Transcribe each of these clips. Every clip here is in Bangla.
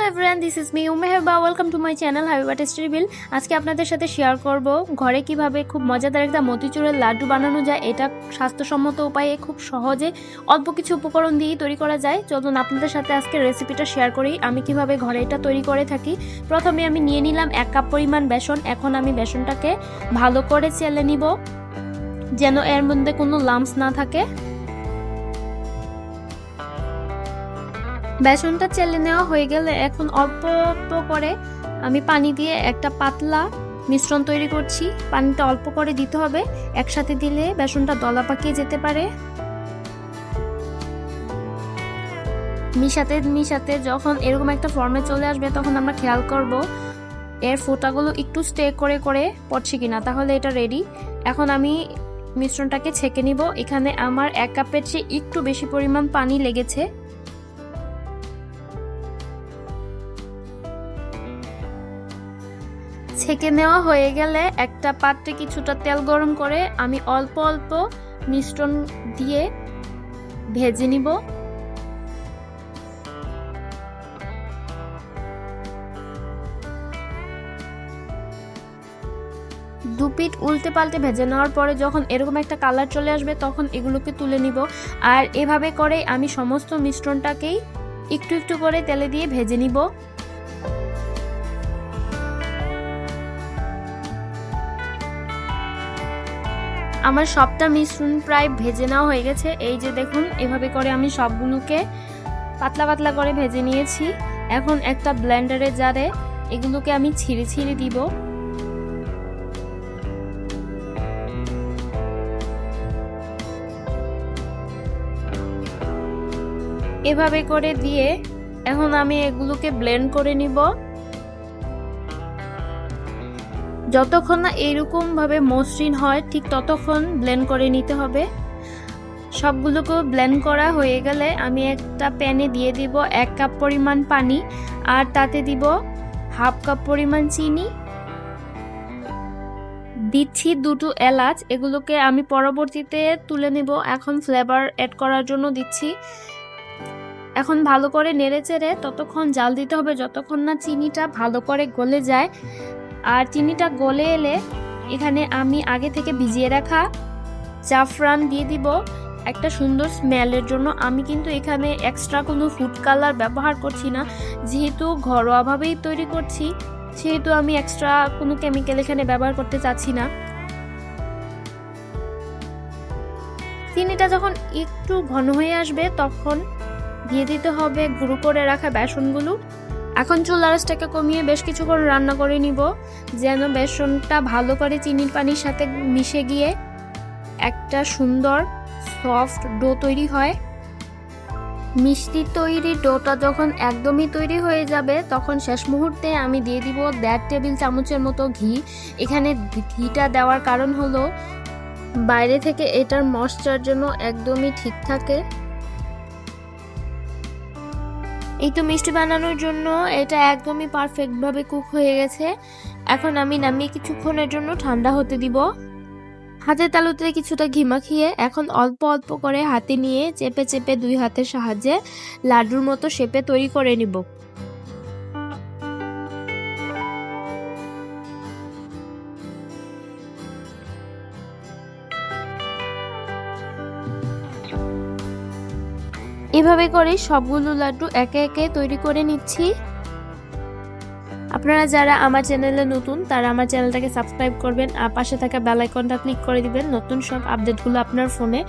Hello everyone this is me Umeheba welcome to my channel Habiba tasty bill আজকে আপনাদের সাথে শেয়ার করব ঘরে কীভাবে খুব মজাদার একটা মতিচুরের লাড্ডু বানানো যায়। এটা স্বাস্থ্যসম্মত উপায়ে খুব সহজে অল্প কিছু উপকরণ দিয়েই তৈরি করা যায়। চলুন আপনাদের সাথে আজকে রেসিপিটা শেয়ার করি। আমি কীভাবে ঘরে এটা তৈরি করে থাকি। প্রথমে আমি নিয়ে নিলাম এক কাপ পরিমাণ বেসন। এখন আমি বেসনটাকে ভালো করে চেলে নিব। যেন এর মধ্যে কোনো লাম্পস না থাকে। বেসনটা চেলে নেওয়া হয়ে গেলে এখন অল্প অল্প করে আমি পানি দিয়ে একটা পাতলা মিশ্রণ তৈরি করছি। পানিটা অল্প করে দিতে হবে। একসাথে দিলে বেসনটা দলা পাকিয়ে যেতে পারে। মিশাতে মিশাতে যখন এরকম একটা ফর্মে চলে আসবে তখন আমরা খেয়াল করব এর ফোঁটাগুলো একটু স্টে করে করে পড়ছে কিনা। তাহলে এটা রেডি এখন আমি মিশ্রণটাকে ছেঁকে নিব। এখানে আমার এক কাপের চেয়ে একটু বেশি পরিমাণ পানি লেগেছে। ছেঁকে নেওয়া হয়ে গেলে একটা পাত্রে কিছুটা তেল গরম করে আমি অল্প অল্প মিশ্রণ দিয়ে ভেজে নিব। দু পিঠ উল্টে পাল্টে ভেজে নেওয়ার পরে যখন এরকম একটা কালার চলে আসবে তখন এগুলোকে তুলে নিব। আর এভাবে করে আমি সমস্ত মিশ্রণটাকেই একটু একটু করে তেলে দিয়ে ভেজে নিব। আমার সবটা মিশ্রণ প্রায় ভেজে নেওয়া হয়ে গেছে। এই যে দেখুন, এভাবে করে আমি সবগুলোকে পাতলা পাতলা করে ভেজে নিয়েছি। এখন একটা ব্লেন্ডারে জারে এগুলোকে আমি ছিঁড়ে ছিঁড়ে দিব। এভাবে করে দিয়ে এখন আমি এগুলোকে ব্লেন্ড করে নিব। যতক্ষণ না এইরকম ভাবে মসৃণ হয়, ঠিক ততক্ষণ ব্লেন্ড করে নিতে হবে। সবগুলোকে ব্লেন্ড করা হয়ে গেলে আমি একটা প্যানে দিয়ে দিব এক কাপ পরিমাণ পানি, আর তাতে দিব হাফ কাপ পরিমাণ চিনি। দিচ্ছি দুটো এলাচ, এগুলোকে আমি পরবর্তীতে তুলে নেব। এখন ফ্লেভার অ্যাড করার জন্য দিচ্ছি। এখন ভালো করে নেড়ে চেড়ে ততক্ষণ জাল দিতে হবে, যতক্ষণ না চিনিটা ভালো করে গলে যায় আর চিনিটা গলে এলে এখানে আমি আগে থেকে ভিজিয়ে রাখা জাফরান দিয়ে দিব। একটা সুন্দর স্মেলের জন্য। আমি কিন্তু এখানে এক্সট্রা কোনো ফুড কালার ব্যবহার করছি না। যেহেতু ঘরোয়াভাবেই তৈরি করছি, সেহেতু আমি এক্সট্রা কোনো কেমিক্যাল এখানে ব্যবহার করতে চাচ্ছি না। চিনিটা যখন একটু ঘন হয়ে আসবে, তখন দিয়ে দিতে হবে গুঁড়ো করে রাখা বেসনগুলো। এখন চুল আঁচটাকে কমিয়ে বেশ কিছুক্ষণ রান্না করে নিব, যেন বেসনটা ভালো করে চিনির পানির সাথে মিশে গিয়ে একটা সুন্দর সফট ডো তৈরি হয়। মিষ্টি তৈরি ডোটা যখন একদমই তৈরি হয়ে যাবে, তখন শেষ মুহূর্তে আমি দিয়ে দিব দেড় টেবিল চামচের মতো ঘি। এখানে ঘিটা দেওয়ার কারণ হলো, বাইরে থেকে এটার মশচার জন্য একদমই ঠিক থাকে। এই তো মিষ্টি বানানোর জন্য এটা একদমই পারফেক্টভাবে কুক হয়ে গেছে। এখন আমি নামিয়ে কিছুক্ষণের জন্য ঠান্ডা হতে দিব। হাতের তালুতে কিছুটা ঘি মাখিয়ে এখন অল্প অল্প করে হাতে নিয়ে চেপে চেপে দুই হাতের সাহায্যে লাড্ডুর মতো শেপে তৈরি করে নিব। এভাবে করে সবগুলো লাড্ডু একে একে তৈরি করে নিচ্ছি। আপনারা যারা আমার চ্যানেলে নতুন, তারা আমার চ্যানেলটাকে সাবস্ক্রাইব করবেন আর পাশে থাকা বেল আইকনটা ক্লিক করে দিবেন নতুন সব আপডেটগুলো আপনার ফোনে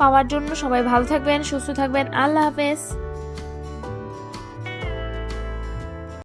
পাওয়ার জন্য। সবাই ভালো থাকবেন, সুস্থ থাকবেন। আল্লাহ হাফেজ।